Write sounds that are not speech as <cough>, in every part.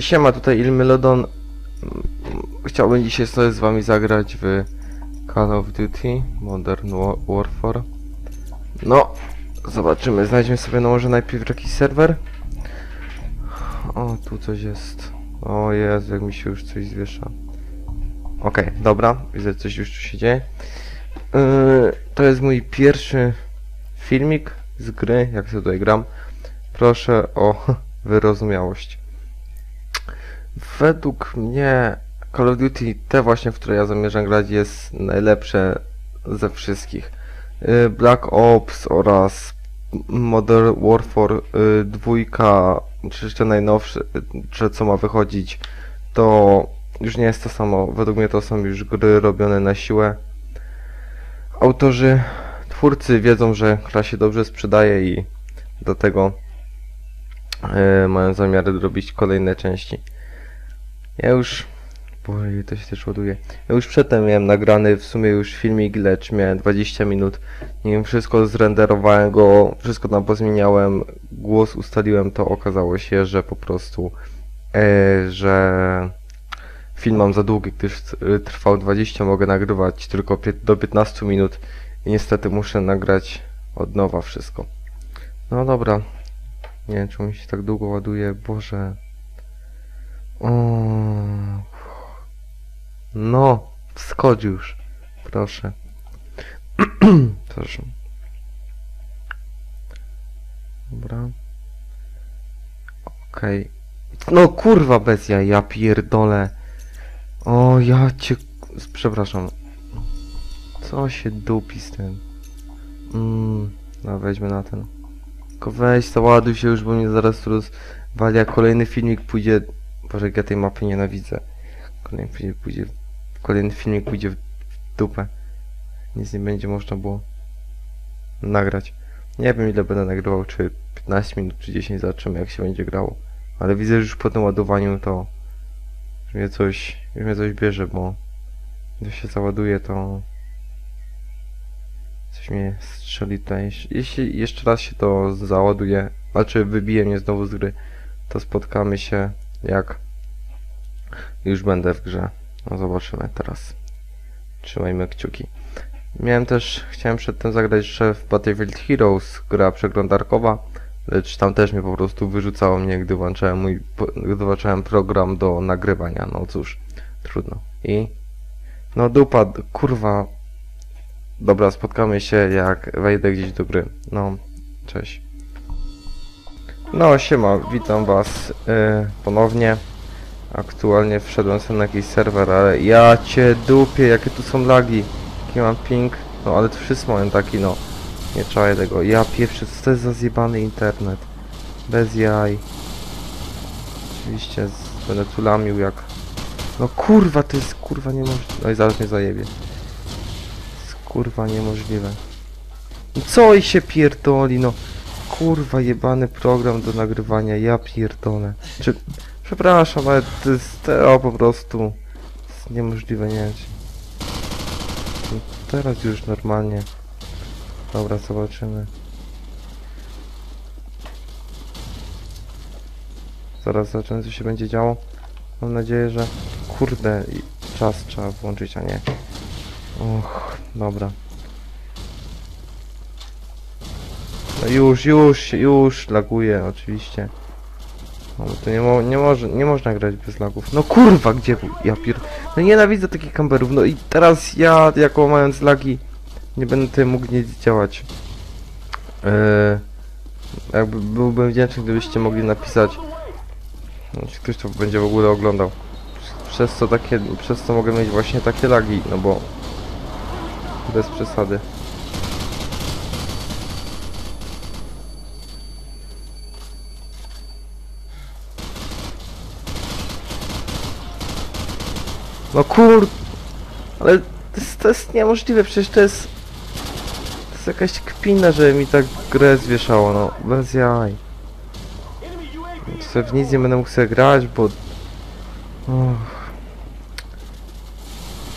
Siema, tutaj Ilmylodon. Chciałbym dzisiaj sobie z wami zagrać w Call of Duty Modern Wa- Warfare. No, zobaczymy. Znajdźmy sobie no może najpierw jakiś serwer. O, tu coś jest. O Jezu, jak mi się już coś zwiesza. Okej, dobra. Widzę, coś już tu się dzieje. Yy, to jest mój pierwszy filmik z gry, jak sobie tutaj gram. Proszę o <laughs> wyrozumiałość. Według mnie Call of Duty, te właśnie, w które ja zamierzam grać, jest najlepsze ze wszystkich. Y, Black Ops oraz Modern Warfare y, dwójka, czy jeszcze najnowsze, y, czy co ma wychodzić, to już nie jest to samo. Według mnie to są już gry robione na siłę. Autorzy, twórcy wiedzą, że gra się dobrze sprzedaje i do tego y, mają zamiar robić kolejne części. Ja już. Boże, to się też ładuje. Ja już przedtem miałem nagrany w sumie już filmik, lecz miałem 20 minut. Nie wiem, wszystko zrenderowałem go, wszystko tam pozmieniałem, głos ustaliłem, to okazało się, że po prostu, e, że film mam za długi, gdyż e, trwał 20, mogę nagrywać tylko do 15 minut i niestety muszę nagrać od nowa wszystko. No dobra. Nie wiem, czemu mi się tak długo ładuje, Boże. O. No, wschodź już. Proszę. <clears throat> Proszę. Dobra. Okej. No kurwa bez jaj, ja pierdolę. O, ja cię... Przepraszam. Co się dupi z tym? Mmm, no weźmy na ten. Tylko weź, załaduj się już, bo mnie zaraz rozwali, a kolejny filmik pójdzie... Boże, ja tej mapy nienawidzę. Kolejny filmik pójdzie... Kolejny filmik pójdzie w dupę. Nic nie będzie można było nagrać. Nie wiem ile będę nagrywał, czy 15 minut, czy 10, zobaczymy jak się będzie grało. Ale widzę, że już po tym ładowaniu to... Już mnie coś... Już mnie coś bierze, bo... Gdy się załaduje, to... Coś mnie strzeli tutaj. Jeśli jeszcze raz się to załaduje, znaczy wybije mnie znowu z gry, to spotkamy się jak już będę w grze. No zobaczymy teraz. Trzymajmy kciuki. Miałem też, chciałem przedtem zagrać jeszcze w Battlefield Heroes, gra przeglądarkowa, lecz tam też mnie po prostu wyrzucało mnie, gdy włączałem mój, gdy włączałem program do nagrywania. No cóż, trudno. I no dupa, kurwa. Dobra, spotkamy się jak wejdę gdzieś do gry. No, cześć. No, siema, witam was yy, ponownie. Aktualnie wszedłem sobie na jakiś serwer, ale ja cię dupię, jakie tu są lagi. Jaki mam ping. No, ale wszyscy mają taki, no. Nie czaję tego. Ja pierwszy, co to jest za zjebany internet? Bez jaj. Oczywiście z, będę tu lamił jak... No kurwa, to jest kurwa niemożliwe. No i zaraz mnie zajebie. To jest kurwa niemożliwe. No co i się pierdoli, no. Kurwa, jebany program do nagrywania, ja pierdolę. Czy... Przepraszam, ale to jest to po prostu... Jest niemożliwe, nie wiem Teraz już normalnie. Dobra, zobaczymy. Zaraz zobaczymy co się będzie działo. Mam nadzieję, że... Kurde, czas trzeba włączyć, a nie... Och, dobra. No już, już, już laguje oczywiście. No to nie, mo nie, może, nie można grać bez lagów. No kurwa, gdzie? Ja pier... No nienawidzę takich kamperów. No i teraz ja, jako mając lagi, nie będę mógł nic działać. Eee, jakby byłbym wdzięczny, gdybyście mogli napisać, no, czy ktoś to będzie w ogóle oglądał. Przez co takie, przez co mogę mieć właśnie takie lagi, no bo bez przesady. No kur... Ale to jest, to jest niemożliwe, przecież to jest... To jest jakaś kpina, że mi tak grę zwieszało, no. Bez jaj. Sobie w nic nie będę mógł sobie grać, bo... Och.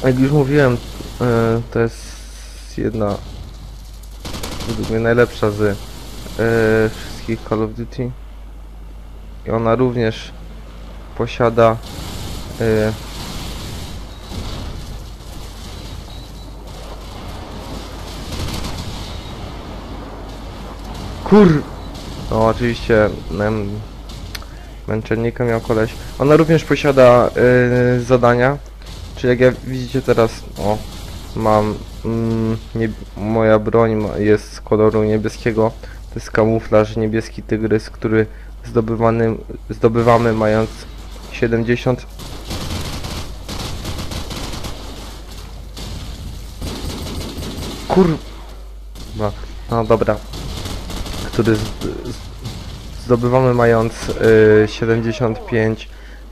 Jak już mówiłem, e, to jest jedna... Według mnie najlepsza z e, wszystkich Call of Duty. I ona również posiada y, Kur... No oczywiście mem... męczennika miał koleś. Ona również posiada y, zadania. Czyli jak ja widzicie teraz, o, mam mm, moja broń jest z koloru niebieskiego. To jest kamuflaż niebieski tygrys, który zdobywany, zdobywamy mając 70 Kur... No, no dobra. Który zdobywamy mając y, 75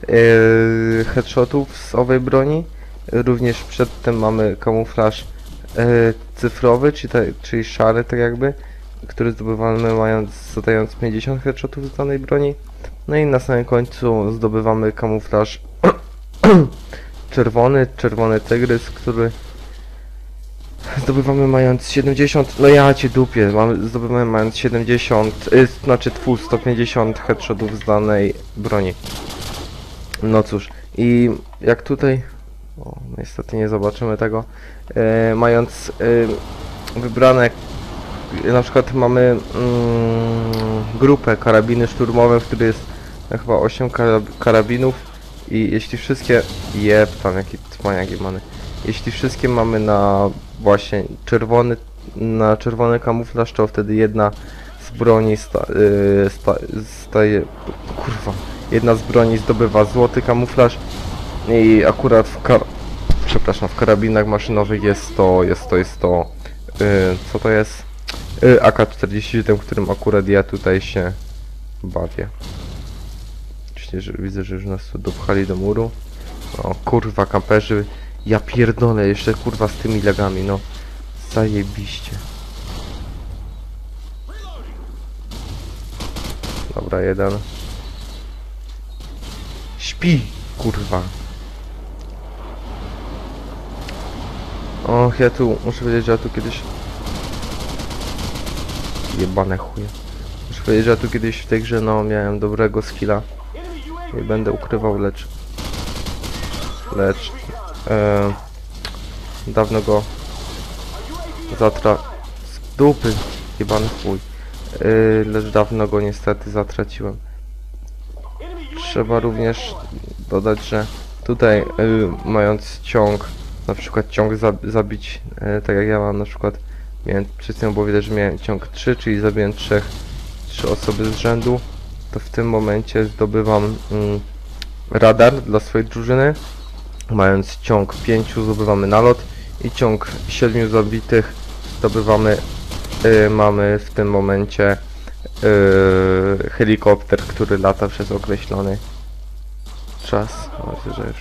y, headshotów z owej broni. Również przedtem mamy kamuflaż y, cyfrowy, czyli, czyli szary tak jakby, który zdobywamy mając zadając 50 headshotów z danej broni. No i na samym końcu zdobywamy kamuflaż <clears throat> czerwony, czerwony tygrys, który zdobywamy mając 70, no ja cię dupię, mamy, zdobywamy mając 70, y, znaczy tfu, 150 headshotów z danej broni. No cóż, i jak tutaj, o, niestety nie zobaczymy tego, e, mając e, wybrane, na przykład mamy mm, grupę karabiny szturmowe, w której jest e, chyba 8 karab karabinów i jeśli wszystkie, jeb, tam jaki cwaniak jebany, jeśli wszystkie mamy na właśnie czerwony, na czerwony kamuflaż, to wtedy jedna z broni sta, y, sta, staje, kurwa, jedna z broni zdobywa złoty kamuflaż i akurat w kar, przepraszam, w karabinach maszynowych jest to, jest to, jest to, y, co to jest? Y, AK-47, którym akurat ja tutaj się bawię. Oczywiście, że widzę, że już nas tu dopchali do muru. O kurwa, kamperzy. Ja pierdolę, jeszcze kurwa z tymi lagami, no. Zajebiście. Dobra, jeden. Śpi, kurwa. Och, ja tu, muszę powiedzieć, że ja tu kiedyś... Jebane chuje. Muszę powiedzieć, że ja tu kiedyś w tej grze, no, miałem dobrego skilla. Nie będę ukrywał, lecz... Lecz... E, dawno go... Zatra... Z dupy, jebany chuj. E, lecz dawno go niestety zatraciłem. Trzeba również dodać, że tutaj y, mając ciąg, na przykład ciąg za, zabić, y, tak jak ja mam na przykład, miałem przed chwilą było widać, że miałem ciąg 3, czyli zabiłem 3, 3 osoby z rzędu, to w tym momencie zdobywam mm, radar dla swojej drużyny, mając ciąg 5 zdobywamy nalot i ciąg 7 zabitych zdobywamy, y, mamy w tym momencie yy, helikopter, który lata przez określony czas. Myślę, że już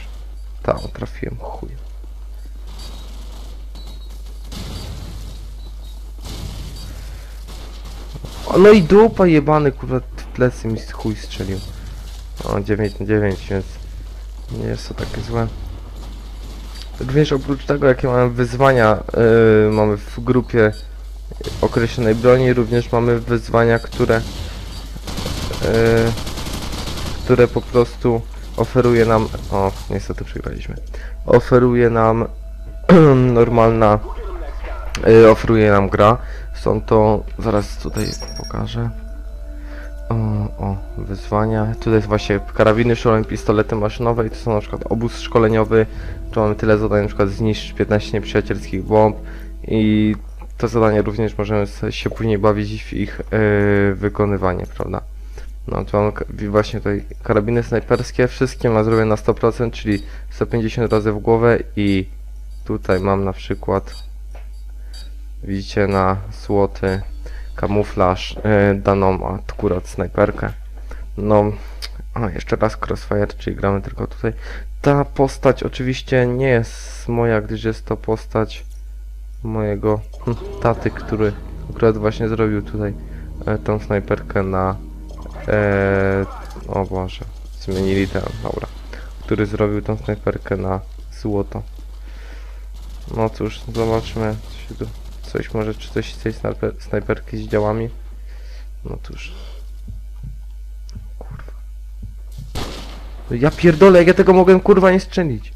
tam trafiłem chuj. No i dupa jebany, kurwa, w plecy mi chuj strzelił. O, 9 na 9, więc nie jest to takie złe. Również oprócz tego, jakie mamy wyzwania, yy, mamy w grupie określonej broni, również mamy wyzwania, które yy, które po prostu oferuje nam, o niestety przegraliśmy, oferuje nam <clears throat> normalna, yy, oferuje nam gra, są to, zaraz tutaj pokażę, o, o, wyzwania, tutaj jest właśnie karabiny, szolem, pistolety maszynowe i to są na przykład obóz szkoleniowy, tu mamy tyle zadań, na przykład zniszcz 15 nieprzyjacielskich bomb i to zadanie również możemy się później bawić w ich yy, wykonywanie, prawda? No to mam właśnie tutaj karabiny snajperskie, wszystkie mam zrobię na 100%, czyli 150 razy w głowę i tutaj mam na przykład widzicie na złoty kamuflaż yy, daną akurat snajperkę. No, a jeszcze raz Crossfire, czyli gramy tylko tutaj. Ta postać oczywiście nie jest moja, gdyż jest to postać mojego hm, taty, który akurat właśnie zrobił tutaj e, tą snajperkę na e, o Boże, zmienili ten, dobra, który zrobił tą snajperkę na złoto. No cóż, zobaczmy, czy tu coś może, czy coś z tej snajper snajperki z działami. No cóż. Kurwa. No ja pierdolę, jak ja tego mogłem kurwa nie strzelić.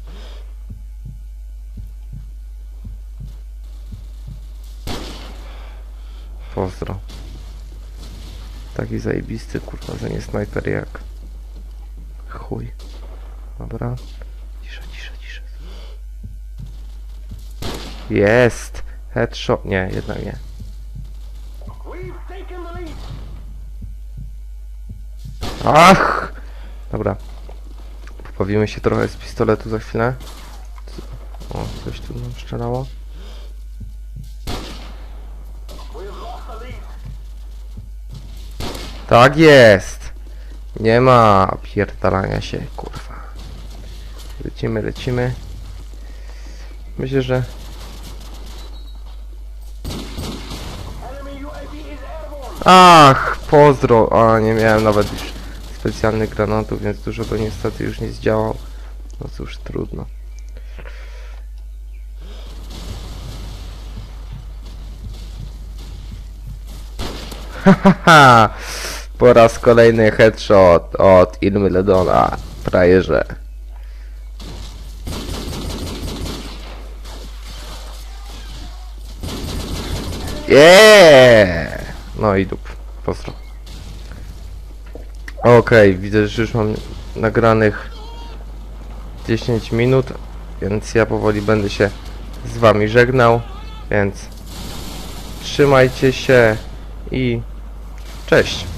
Pozdro. Taki zajebisty kurwa, że nie snajper jak chuj. Dobra. Cisza, cisza, cisza. Jest! Headshot. Nie, jednak nie. Ach! Dobra. Pobawimy się trochę z pistoletu za chwilę. O, coś tu nam lead. Tak jest! Nie ma pierdalania się, kurwa. Lecimy, lecimy. Myślę, że... Ach, pozdro! A, nie miałem nawet już specjalnych granatów, więc dużo to niestety już nie zdziałał. No cóż, trudno. Hahaha! <laughs> Po raz kolejny headshot od Ilmy Ledona, frajerze. Yeah! No i dup, pozdro. Okej, widzę, że już mam nagranych 10 minut, więc ja powoli będę się z wami żegnał, więc trzymajcie się i cześć.